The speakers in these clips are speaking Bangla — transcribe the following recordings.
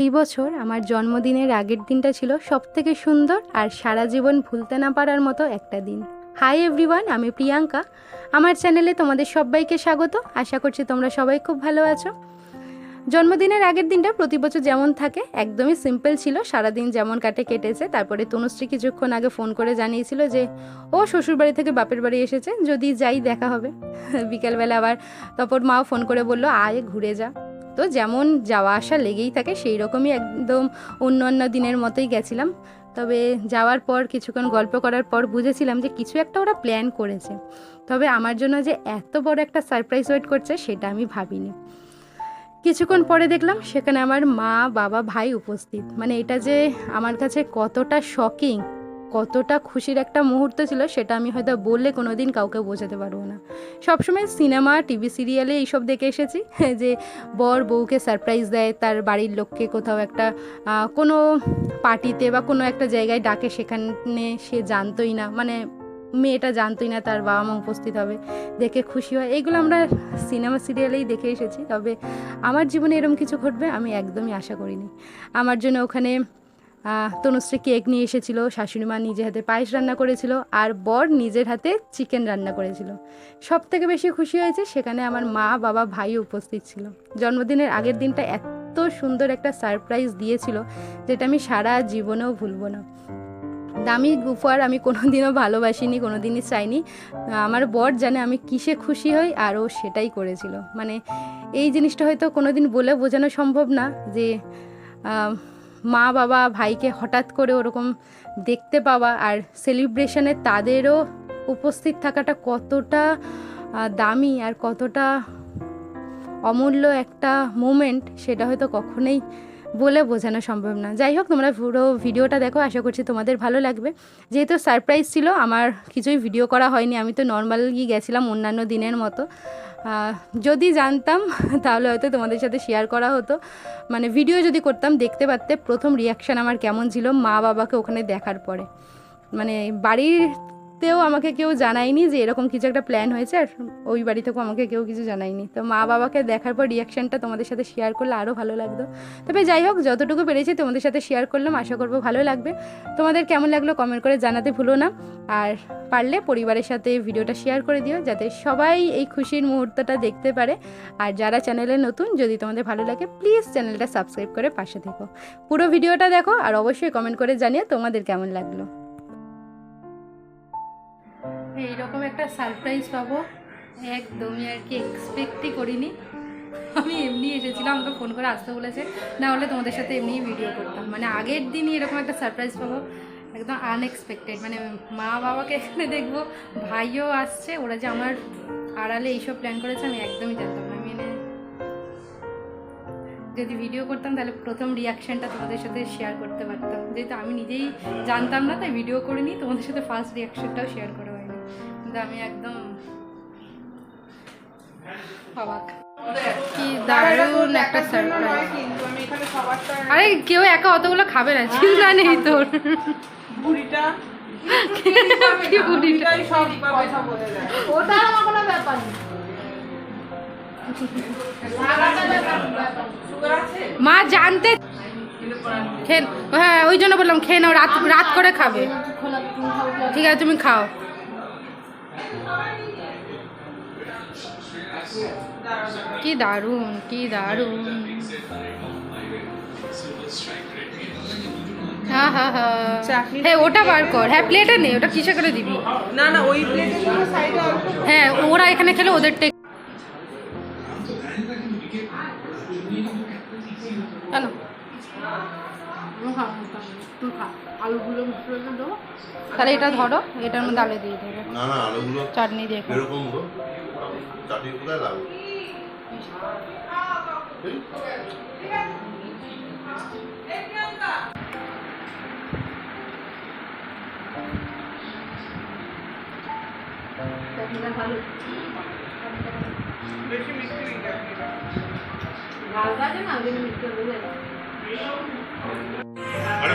এই বছর আমার জন্মদিনের আগের দিনটা ছিল সব থেকে সুন্দর আর সারা জীবন ভুলতে না পারার মতো একটা দিন। হাই এভরিওয়ান আমি প্রিয়াঙ্কা। আমার চ্যানেলে তোমাদের সবাইকে স্বাগত। আশা করছি তোমরা সবাই খুব ভালো আছো। জন্মদিনের আগের দিনটা প্রতি বছর যেমন থাকে, একদমই সিম্পল ছিল। সারাদিন যেমন কাটে কেটেছে। তারপরে তনুশ্রী কিছুক্ষণ আগে ফোন করে জানিয়েছিল যে, ও শ্বশুরবাড়ি থেকে বাপের বাড়ি এসেছে, যদি যাই দেখা হবে। বিকেলবেলা আবার তারপর মাও ফোন করে বলল, আয়, ঘুরে যা। তো যেমন যাওয়া আসা লেগেই থাকে সেই রকমই একদম অন্য অন্য দিনের মতোই গেছিলাম। তবে যাওয়ার পর, কিছুক্ষণ গল্প করার পর বুঝেছিলাম যে কিছু একটা ওরা প্ল্যান করেছে। তবে আমার জন্য যে এত বড় একটা সারপ্রাইজ ওয়েট করছে, সেটা আমি ভাবিনি। কিছুক্ষণ পরে দেখলাম, সেখানে আমার মা, বাবা, ভাই উপস্থিত। মানে এটা যে আমার কাছে কতটা শকিং কতটা খুশির একটা মুহূর্ত ছিল, সেটা আমি হয়তো বললে কোনো দিন কাউকে বোঝাতে পারব না। সবসময় সিনেমা, টিভি, সিরিয়ালে এইসব দেখে এসেছি, যে বর বউকে সারপ্রাইজ দেয়, তার বাড়ির লোককে কোথাও একটা কোনো পার্টিতে বা কোনো একটা জায়গায় ডাকে, সেখানে সে জানতোই না মানে মেয়েটা জানতোই না, তার বাবা মা উপস্থিত হবে, দেখে খুশি হয়, এইগুলো আমরা সিনেমা, সিরিয়ালেই দেখে এসেছি, তবে আমার জীবনে এরকম কিছু ঘটবে, আমি একদমই আশা করিনি। আমার জন্য ওখানে তনুশ্রী কেক নিয়ে এসেছিল শাশুড়ি মা নিজে হাতে পায়েস রান্না করেছিল, আর বর নিজের হাতে চিকেন রান্না করেছিল। সব থেকে বেশি খুশি হয়েছে সেখানে আমার মা, বাবা, ভাই উপস্থিত ছিল। জন্মদিনের আগের দিনটা এত সুন্দর একটা সারপ্রাইজ দিয়েছিল, যেটা আমি সারা জীবনেও ভুলবো না। দামি উপহার আমি কোনোদিনও ভালোবাসিনি, কোনোদিনই চাইনি। আমার বর জানে আমি কিসে খুশি হই, আর ও সেটাই করেছিল। মানে এই জিনিসটা হয়তো কোনোদিন বলে বোঝানো সম্ভব না যে মা বাবা ভাইকে হঠাৎ করে ওরকম দেখতে পাওয়া আর সেলিব্রেশনে তাদেরও উপস্থিত থাকাটা কতটা দামি আর কতটা অমূল্য একটা মোমেন্ট সেটা হয়তো কখনোই বলে বোঝানো সম্ভব না। যাই হোক, তোমরা পুরো ভিডিওটা দেখো, আশা করছি তোমাদের ভালো লাগবে। যেহেতু সারপ্রাইজ ছিল, আমার কিছুই ভিডিও করা হয়নি, আমি তো নর্মালি গেছিলাম অন্যান্য দিনের মতো। যদি জানতাম, তাহলে হয়তো তোমাদের সাথে শেয়ার করা হতো। মানে ভিডিও যদি করতাম, দেখতে পারতে প্রথম রিয়াকশান আমার কেমন ছিল মা বাবাকে ওখানে দেখার পরে। মানে বাড়িতেও আমাকে কেউ জানায়নি যে এরকম কিছু একটা প্ল্যান হয়েছে আর ওই বাড়ি থেকেও আমাকে কেউ কিছু জানায়নি। তো মা বাবাকে দেখার পর রিয়াকশানটা তোমাদের সাথে শেয়ার করলে আরও ভালো লাগতো। তবে যাই হোক, যতটুকু পেরেছি তোমাদের সাথে শেয়ার করলাম, আশা করব ভালো লাগবে। তোমাদের কেমন লাগল কমেন্ট করে জানাতে ভুলো না। আর পারলে পরিবারের সাথে ভিডিওটা শেয়ার করে দিও, যাতে সবাই এই খুশির মুহূর্তটা দেখতে পারে। আর যারা চ্যানেলে নতুন, যদি তোমাদের ভালো লাগে প্লিজ চ্যানেলটা সাবস্ক্রাইব করে পাশে থেকো। পুরো ভিডিওটা দেখো আর অবশ্যই কমেন্ট করে জানিও তোমাদের কেমন লাগল। এইরকম একটা সারপ্রাইজ পাবো, একদমই আর কি এক্সপেক্টই করিনি। আমি এমনি এসেছিলাম, আমাকে ফোন করে আসতে বলেছে, না হলে তোমাদের সাথে এমনিই ভিডিও করতাম। মানে আগের দিনই এরকম একটা সারপ্রাইজ পাবো, একদম আনএক্সপেক্টেড মানে মা বাবাকে এখানে দেখব, ভাইও আসছে, ওরা যে আমার আড়ালে এইসব প্ল্যান করেছে, আমি একদমই জানতাম না। আমি মানে যদি ভিডিও করতাম, তাহলে প্রথম রিয়াকশানটা তোমাদের সাথে শেয়ার করতে পারতাম। যেহেতু আমি নিজেই জানতাম না, তাই ভিডিও করিনি, তোমাদের সাথে ফার্স্ট রিয়াকশানটাও শেয়ার করা হয়নি কিন্তু আমি একদম। অবাক। কি দারুণ একটা সারপ্রাইজ আরে কেউ একা অতগুলো খাবে না চিন্তা নেই তোর। বুড়িটা? ওটা আমার কোনো ব্যাপার মা জানতে খেয়ে হ্যাঁ ওই জন্য বললাম খেয়ে নাও রাত রাত করে খাবে? ঠিক আছে তুমি খাও। কি দারুণ কি দারুণ। হ্যাঁ হ্যাঁ হ্যাঁ ওটা বার কর। হ্যাঁ প্লেটে নেই ওটা কিসে করে দিবি? না না ওই হ্যাঁ ওরা এখানে খেলে ওদেরটা কেন আলুগুলো মিশিয়ে দেবো। তাহলে এটা ধরো এটার মধ্যে আলু দিয়ে দেবো। না না আলুগুলো চাটনি দিয়ে খাও। এরকম গো চাটনি কোথায় লাগবে? বেশি মিষ্টি নেই চাটনিটা। না ওই জন্য মিষ্টি আরে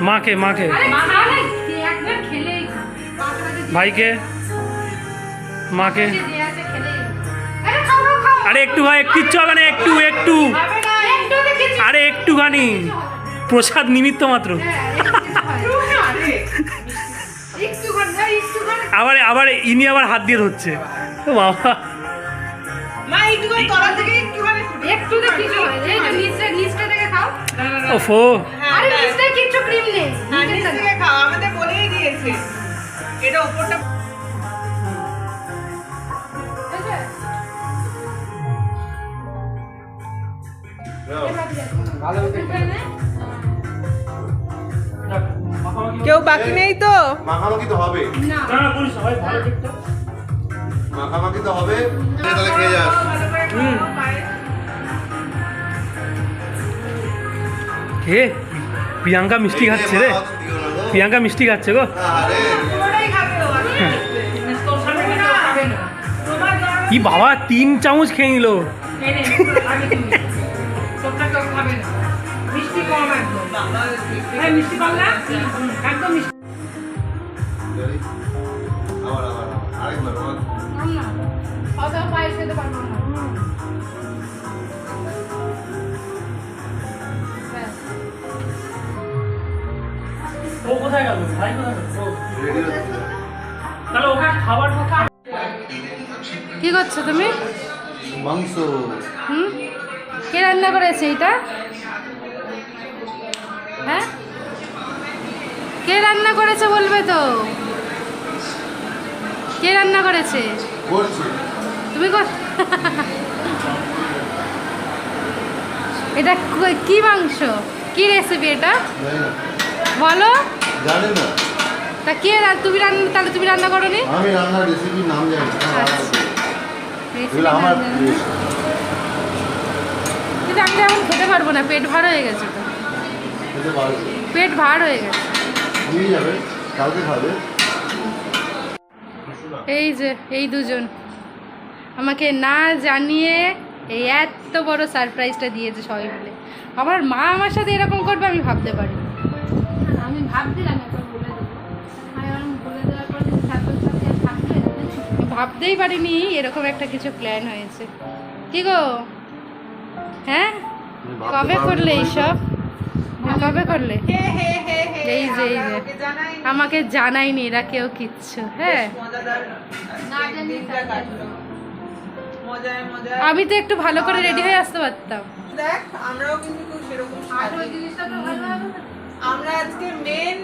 মাকে মাকে। ভাইকে? মাকে? আরে খাও খাও, খাও। আরে একটু ভাই একটু ইচ্ছা হবে না একটু একটু। আরে একটুখানি। প্রসাদ নিমিত্ত মাত্র। একটু ঘর একটু ঘর আবার আবার ইনি আবার হাত দিয়ে ধরছে। বাবা। একটু ওফো। আরে নিচটা কিচ্ছু ক্রিম নেই। নিচ থেকে খাও আমাদের বলেই দিয়েছে। এটা উপরটা কেউ বাকি নেই তো? মাখামাখি তো হবে। না। মাখামাখি তো হবে। তাহলে খেয়ে যাস। হুম। হে প্রিয়াঙ্কা মিষ্টি খাচ্ছে রে। প্রিয়াঙ্কা মিষ্টি খাচ্ছে গো। কি বাবা তিন চামচ খেয়ে নিল। আবার আবার আবার। আরেকবার ও কোথায় গেল ভাই কোথায় গেল? তাহলে খাবার কি করছ তুমি? মাংস। হুম? কে রান্না করেছে এটা? হ্যাঁ? কে রান্না করেছে বলবে তো? কে রান্না করেছে? তুমি এটা কি মাংস? কি রেসিপি এটা? না বলো। জানি না। তা কে তুমি রান্না তাহলে তুমি রান্না করো নি আমি রান্নার রেসিপির নাম জানি না আমার আচ্ছা। আমার। কিন্তু আমি এখন খেতে পারব না পেট ভার হয়ে গেছে তো। পেট ভার হয়ে গেছে। নিয়ে যাবে কালকে খাবে। এই যে এই দুজন। আমাকে না জানিয়ে এই এত বড় সারপ্রাইজটা দিয়েছে সবাই মিলে। আমার মা আমার সাথে এরকম করবে আমি ভাবতে পারি ভাবছিলাম একবার বলে দেবো। আর বলে দেওয়ার পর ছাত্রছাত্রী থাকবে ভাবতেই পারিনি এরকম একটা কিছু প্ল্যান হয়েছে। কি গো? হ্যাঁ? কবে করলে এইসব? কবে করলে? হে হে হে হে এই যে, এই যে। আমাকে জানাইনি এরা কেউ কিচ্ছু হ্যাঁ? আমি তো একটু ভালো করে রেডি হয়ে আসতে পারতাম। দেখ আমরাও কিন্তু সেরকম আর ওই সাজি। জিনিসটা তো ভালো হবে না। আমরা আজকে মেন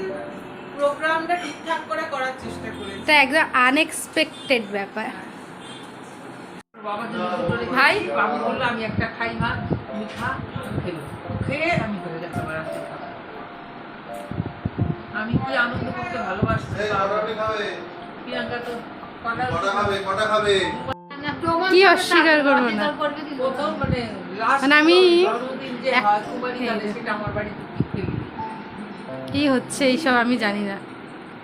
প্রোগ্রামটা ঠিকঠাক করে করার চেষ্টা করেছি। এটা একদম আনএক্সপেক্টেড ব্যাপার। বাবা দুটো ভাই? বাবু বলল আমি একটা খাই মা তুমি খা খেলো খেয়ে আমি যাচ্ছি আমার আমি কি আনন্দ করতে ভালোবাসি? প্রিয়াঙ্কা তো কি অস্বীকার করব না? মানে মানে আমি হয় কুমারী। কালে সেটা আমার বাড়িতে কি হচ্ছে এইসব আমি জানি না।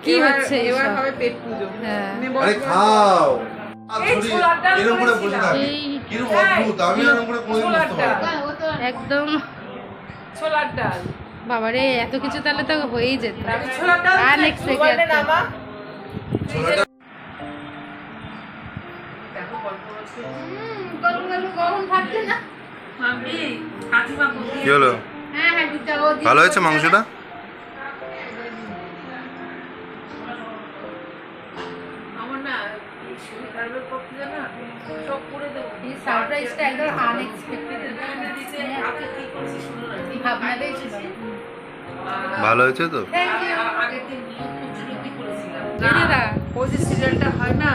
কি হচ্ছে এবার হবে পেট পুজো। হ্যাঁ। আরে বস, বস। খাও। আর এই ছড়ি ছোলার ডাল এরকম করে বসে থাকে। কীরকম অদ্ভুত। আমি এরকম করে কোনোদিন বুঝতে পারব না। ও তো একদম। ছোলার ডাল। বাবারে এত কিছু তাহলে তো হয়েই যেত। ছোলার ডাল Unexpected মোবাইলে একটা। নামা ছোলাটা দেখো গল্প হচ্ছে হুম, গরম গরম গরম থাকছে না। মাম্পি কাকিমা বলছি কি হলো? হ্যাঁ হ্যাঁ ভালো হয়েছে মাংসটা? এই শরীর না? সব করে দেবো। এই সারপ্রাইজটা একদম আনএক্সপেক্টেড দিতে কি করছি শুনো না ভাবনাটাই ছিল ভালো হয়েছে তো? আ- আগের দিন করেছিলাম। এই ওই যে সিরিয়ালটা হয় না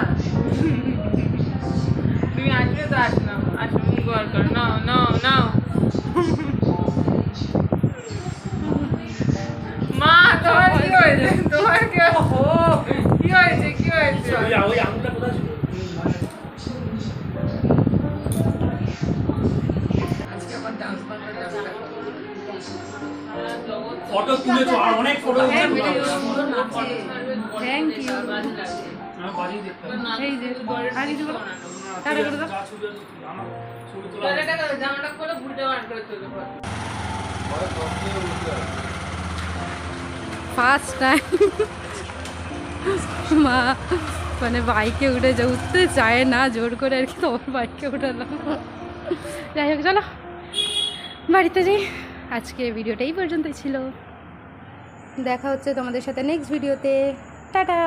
ডান্সটা তুলেছো আর অনেক ফটো থ্যাংক ইউ। এই যে আর কিছু টাটা করে দাও। জামাটা করে ভুলটা বার করে তুলতে ফার্স্ট টাইম মা মানে বাইকে উঠে যে উঠতে চায় না জোর করে আর কি তোমার বাইকে উঠালাম। যাই হোক চলো। বাড়িতে যাই। আজকে ভিডিওটাই এই পর্যন্তই ছিল। দেখা হচ্ছে তোমাদের সাথে নেক্সট ভিডিওতে টাটা!